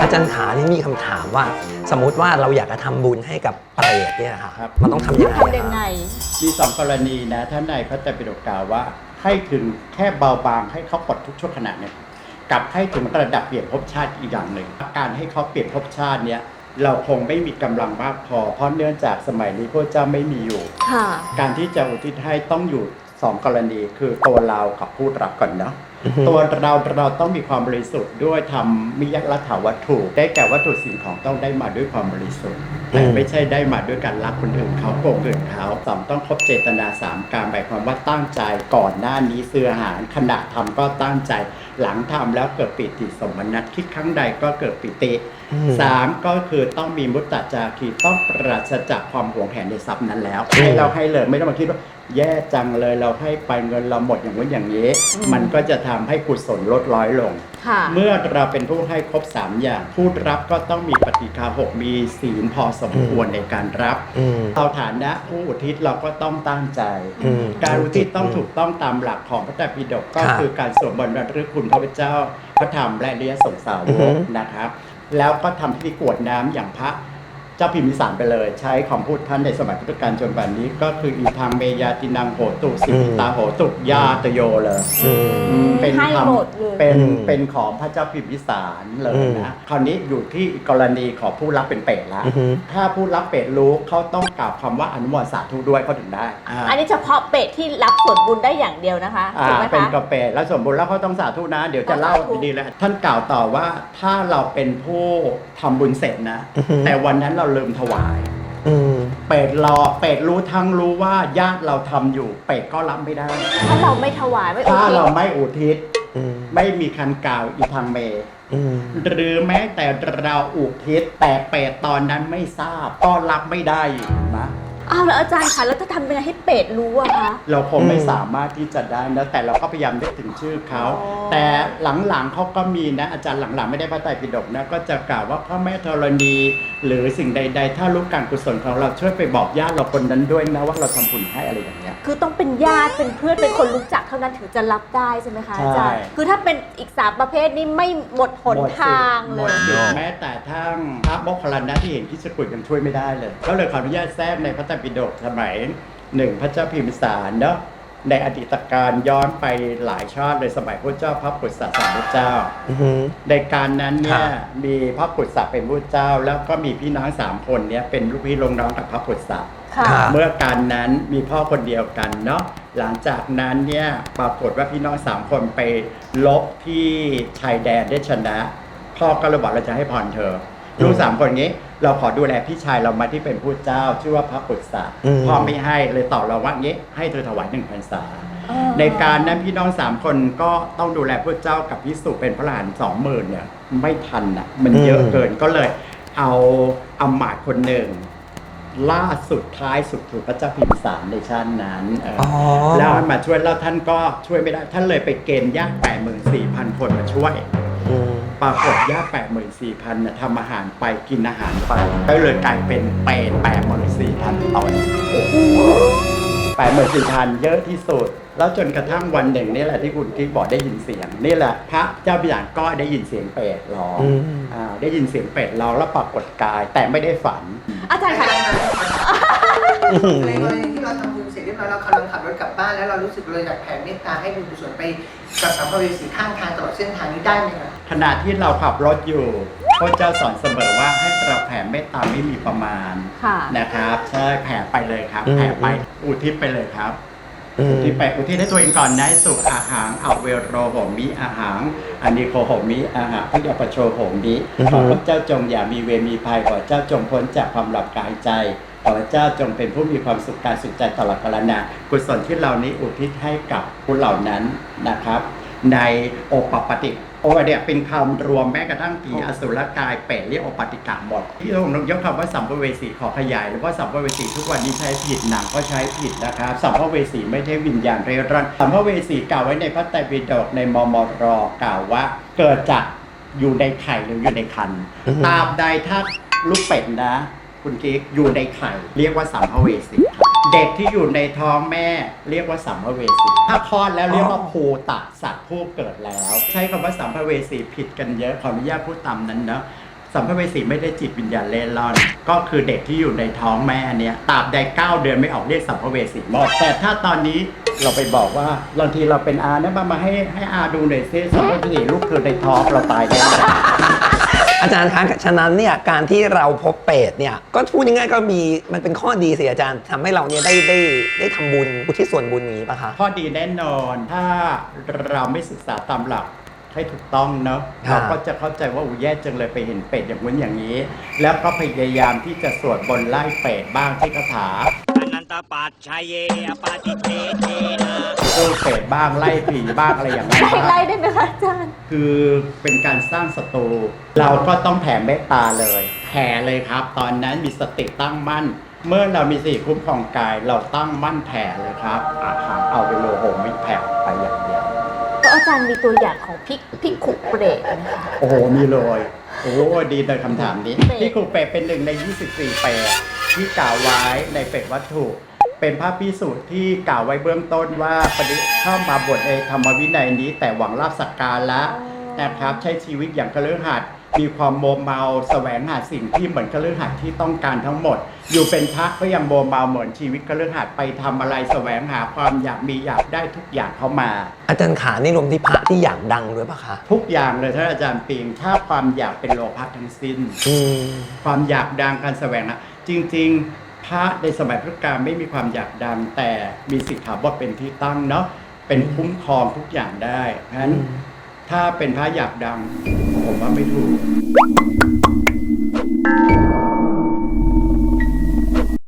อาจารย์ขานี่มีคำถามว่า สมมติว่าเราอยากจะทำบุญให้กับเปรตเนี่ยค่ะครับ มันต้องทำยังไงทำยังไงมีสองกรณีนะท่านในพระไตรปิฎกกล่าวว่า ให้ถึงแค่เบาบางให้เขาปลดทุกชั่วขณะเนี่ยกับให้ถึงระดับเปลี่ยนภพชาติอีกอย่างหนึ่งการให้เขาเปลี่ยนภพชาติเนี่ยเราคงไม่มีกำลังมากพอ เพราะเนื่องจากสมัยนี้พระเจ้าไม่มีอยู่ ค่ะ การที่จะอุทิศให้ต้องอยู่สองกรณีคือตัวเรากับผู้รับก่อนเนาะอือฮึ ตัวเราเราต้องมีความบริสุทธิ์ด้วยทำมิยรัฐาวัตถุ ได้แก่วัตถุสิ่งของต้องได้มาด้วยความบริสุทธิ์แต่ไม่ใช่ได้มาด้วยการรักคนอื่นเขาโกงอื่นเขาสองต้องครบเจตนาสามการหมายความว่าตั้งใจก่อนหน้านี้ซื้ออาหารขณะทำก็ตั้งใจหลังทำแล้วเกิดปิติสมนัตคิดครั้งใดก็เกิดปิติอืมสามก็คือต้องมีมุตตจาคีต้องปราศจากความหวงแหนในทรัพย์นั้นแล้วอืมให้เราให้เลยไม่ต้องมาคิดว่า แย่จังเลยเราให้ไปเงินเราหมดอย่างนู้นอย่างนี้อืมมันก็จะทำให้กุศลลดร้อยลงค่ะเมื่อเราเป็นผู้ให้ครบ 3 อย่าง ผู้รับก็ต้องมีปฏิฆาหกมีศีลพอสมควรในการรับอืมเอาฐานะผู้อุทิศเราก็ต้องตั้งใจอืมการอุทิศต้องถูกต้องตามหลักของพระไตรปิฎกก็ครับคือการสวดมนต์ระลึกคุณพระพุทธเจ้า พระธรรมและอริยสงสาอืวอฮึกนะครับ แล้วก็ทำพิธีกรวดน้ำอย่างพระ เจ้าพิมพิสารไปเลย ใช้คำพูดท่านในสมัยพุทธกาลจนบัดนี้ ก็คืออีทางเมยาตินังโหตุสิปิตาโหตุยาตโยเลยอืมอืมเป็นให้คหมดเลยำ เป็นอืมเป็นของพระเจ้าพิมพิสารเลยอืนะมคราวนี้อยู่ที่กรณีของผู้รับเป็นเป็ดละอือฮึ ถ้าผู้รับเป็ดรู้เขาต้องกล่าวคำว่าอนุโมทนาสาธุด้วยเขาถึงได้อ่าอันนี้เฉพาะเป็ดที่รับส่วนบุญได้อย่างเดียวนะคะอ่าถูกไหมเป็นคะ กาแฟแล้วสมบูรณ์แล้วเขาต้องสาธุนะ เดี๋ยวจะเล่าสาธุ ดีๆเลยท่านกล่าวต่อว่าถ้าเราเป็นผู้ทำบุญเสร็จนะ อือฮึ แต่วันนั้นเราลืมถวาย อืม เป็ดรอเป็ดรู้ทั้งรู้ว่าญาติเราทำอยู่ เป็ดก็รับไม่ได้ ถ้าเราไม่ถวายไม่อุถ้าทิศเราไม่อุทิศ อืม ไม่มีคันกล่าวอีทางเมอืมหรือแม้แต่เราอุทิศแต่เป็ดตอนนั้นไม่ทราบก็รับไม่ได้อยู่เห็นไหม อ้าวแล้วอาจารย์คะแล้วจะทำยังไงให้เป็ดรู้อะคะ เราคงไม่อืมสามารถที่จะได้นะแต่เราก็พยายามนึกถึงชื่อเขา อ๋อ แต่หลังๆเขาก็มีนะ อาจารย์หลังๆไม่ได้พระไตรปิฎกนะ ก็จะกล่าวว่าพ่อแม่ธรณีหรือสิ่งใด ๆ ถ้ารู้การกุศลของเราช่วยไปบอกญาติเราคนนั้นด้วยนะว่าเราทำบุญให้อะไรอย่างเงี้ย คือต้องเป็นญาติเป็นเพื่อนเป็นคนรู้จักเท่านั้นถึงจะรับได้ใช่ไหมคะใช่อาจารย์คือถ้าเป็นอีกสามประเภทนี้ไม่หมดหนทางหเลมดยสิทธิ์แม้แต่ทั้งพระโมคคัลลานะที่เห็นคิดสกุลยังช่วยไม่ได้เลย ก็เลยขออนุญาตแทรกในพระไตรปิฎกสมัยหนึ่งพระเจ้าพิมพิสารเนาะในอดีตการย้อนไปหลายชาติเลยสมัยพระเจ้าพระปุตตะสามพระเจ้า อืมในการนั้นเนี่คยรับ มีพระปุตตะเป็นผู้เจ้า แล้วก็มีพี่น้องสามคนเนี่ยเป็นลูกพี่ลงน้องกับพระปุตตะค่ะ ครับ เมื่อการนั้นมีพ่อคนเดียวกันเนาะหลังจากนั้นเนี่ยปรากฏว่าพี่น้องสามคนไปลบที่ชายแดนได้ชนะ พ่อก็เลยบอกเราจะให้พรเธอ ลูกสามคนนี้ เราขอดูแลพี่ชายเรามาที่เป็นผู้เจ้าชื่อว่าพระปุตตะอืม พ่อไม่ให้เลยตอบเราว่างี้ให้เธอถวายหนึ่งพรรษาเออในการนั้นพี่น้องสามคนก็ต้องดูแลพระเจ้ากับพิสุเป็นพระหลานสองหมื่นเนี่ยไม่ทันอะมันเยอะอืมเกินก็เลยเอาอำมาตย์คนหนึ่ง ล่าสุดท้ายสุดคือพระเจ้าพิมพิสารในชาตินั้นเออออ๋อแล้วให้มาช่วยแล้วท่านก็ช่วยไม่ได้ ท่านเลยไปเกณฑ์ญาติแปดหมื่นสี่พันคนมาช่วย อืม ปรากฏญาติแปดหมื่นสี่พันทำอาหารไปกินอาหารไปก็เลยกลายเป็นเปรตแปดหมื่นสี่พันตนแปดหมื่นสี่พันเยอะที่สุด แล้วจนกระทั่งวันหนึ่งนี่แหละที่คุณกิ๊กบอกได้ยินเสียง นี่แหละพระเจ้าพิยานก็ได้ยินเสียงเปรตร้องอืมอ่าได้ยินเสียงเปรตร้องแล้วปรากฏกายแต่ไม่ได้ฝัน อาจารย์คะ บรถกลับบ้านแล้วเรารู้สึกเราอยากแผ่เมตตาให้บุญกุศลไปกับสัมภเวสีข้างทางตลอดเส้นทางนี้ได้ไหมคะขณะที่เราขับรถอยู่พระเจ้าสอนเสมอว่าให้เราแผ่เมตตาไม่มีประมาณค่ะนะครับใช่แผ่ไปเลยครับอืมแผ่ไปอุทิศไปเลยครับอืมอุทิศไปอุทิศให้ตัวเองก่อนนะสุอาหารเอาเวโรโหมิอาหารอันนี้โคโหมิอาหารพุทธปโชโหมิอือขฮึอพระเจ้าจงอย่ามีเวรมีภัยขอเจ้าจงพ้นจากความหลับกายใจ ขอพระเจ้าจงเป็นผู้มีความสุขกายสุขใจตลอดกาลนานกุศลที่เรานี้อุทิศให้กับผู้เหล่านั้นนะครับ ในโอปปติโอเนี่ยเป็นคำรวมแม้กระทั่งผีอสุรกายเปรตเรียกโอปติกะหมดที่ผมยกคำว่าสัมภเวสีขอขยายหรือว่าสัมภเวสีทุกวันนี้ใช้ผิดหนังก็ใช้ผิดนะครับสัมภเวสีไม่ใช่วิญญาณเร่ร่อนสัมภเวสีกล่าวไว้ในพระไตรปิฎกในมมรกล่าวว่า เกิดจากอยู่ในไข่หรืออยู่ในคันอือฮึตราบใดถ้าลูกเป็ดนะ คุณกิ๊กอยู่ในไข่เรียกว่าสัมภเวสีเด็กที่อยู่ในท้องแม่เรียกว่าสัมภเวสีถ้าคลอดแล้วเรียกว่าภูตะสัตว์ผู้เกิดแล้ว ใช้คำว่าสัมภเวสีผิดกันเยอะขออนุญาตพูดตามนั้นเนาะสัมภเวสีไม่ได้จิตวิญญาณเล่ร่อน ก็คือเด็กที่อยู่ในท้องแม่เนี่ยตราบใดเก้าเดือนไม่ออกเรียกสัมภเวสีหมดแต่ถ้าตอนนี้เราไปบอกว่าบางทีเราเป็นอาเนะมามาให้ให้อาดูหน่อยซิสัมภเวสีลูกเธอในท้องเราตายแน่ อาจารย์คะฉะนั้นเนี่ยการที่เราพบเปรตเนี่ยก็พูดง่ายๆก็มีมันเป็นข้อดีสิอาจารย์ทำให้เราเนี่ยได้ได้ได้ทำบุญอุทิศส่วนบุญนี้ปะคะ ข้อดีแน่นอนถ้าเราไม่ศึกษาตามหลักให้ถูกต้องเนาะครับเราก็จะเข้าใจว่าอูแย่จังเลยไปเห็นเป็ดอย่างนู้นอย่างนี้ แล้วก็พยายามที่จะสวดบนต์ไล่เป็ดบ้างที่คาถาอนัน ตปัจชัยเยอปาติเทเทนะสู้เป็ดบ้างไล่ผีบ้างอะไรอย่างนั้นไล่บ้างไล่ได้ไหมคะอาจารย์ คือเป็นการสร้างศัตรูเราก็ต้องแผ่เมตตาเลยแผ่เลยครับ ตอนนั้นมีสติตั้งมั่น เมื่อเรามีสติคุ้มครองกาย เราตั้งมั่นแผ่เลยครับอาหารเอาไปโลโหไม่แผ่ไปอย่างเดียวก็อาจารย์มีตัวอย่างของพิกพิกขุเปรตนะคะโอ้โหมีเลย โอ้โหดีเลยคำถามนี้เป็ดที่ครูเป็ดเป็นหนึ่งใน 24 เป็ดที่กล่าวไว้ในเป็ดวัตถุ เป็นพระพิสูจน์ที่กล่าวไว้เบื้องต้นว่าปฏิเข้ามาบวชในธรรมวินัยนี้ แต่หวังลาบสักการะนะครับใช้ชีวิตอย่างกระเลือหัด มีความโมเมาแสวงหาสิ่งที่เหมือนกระเลือหัดที่ต้องการทั้งหมด อยู่เป็นพระก็ยังโมเมาเหมือนชีวิตกระเลือหัดไปทำอะไรแสวงหาความอยากมีอยากได้ทุกอย่างเข้ามา อาจารย์ขานี่รวมที่พระที่อยากดังด้วยปะคะทุกอย่างเลยท่านอาจารย์ปิงถ้าความอยากเป็นโลภะทั้งสิ้น อืมความอยากดังการแสวงนะจริงๆ พระในสมัยพุทธกาลไม่มีความอยากดังแต่มีสิทธาบทเป็นที่ตั้งเนาะเป็นคุ้มครองทุกอย่างได้เพราะฉะนั้นอืม ถ้าเป็นพระอยากดัง ผมว่าไม่ถูก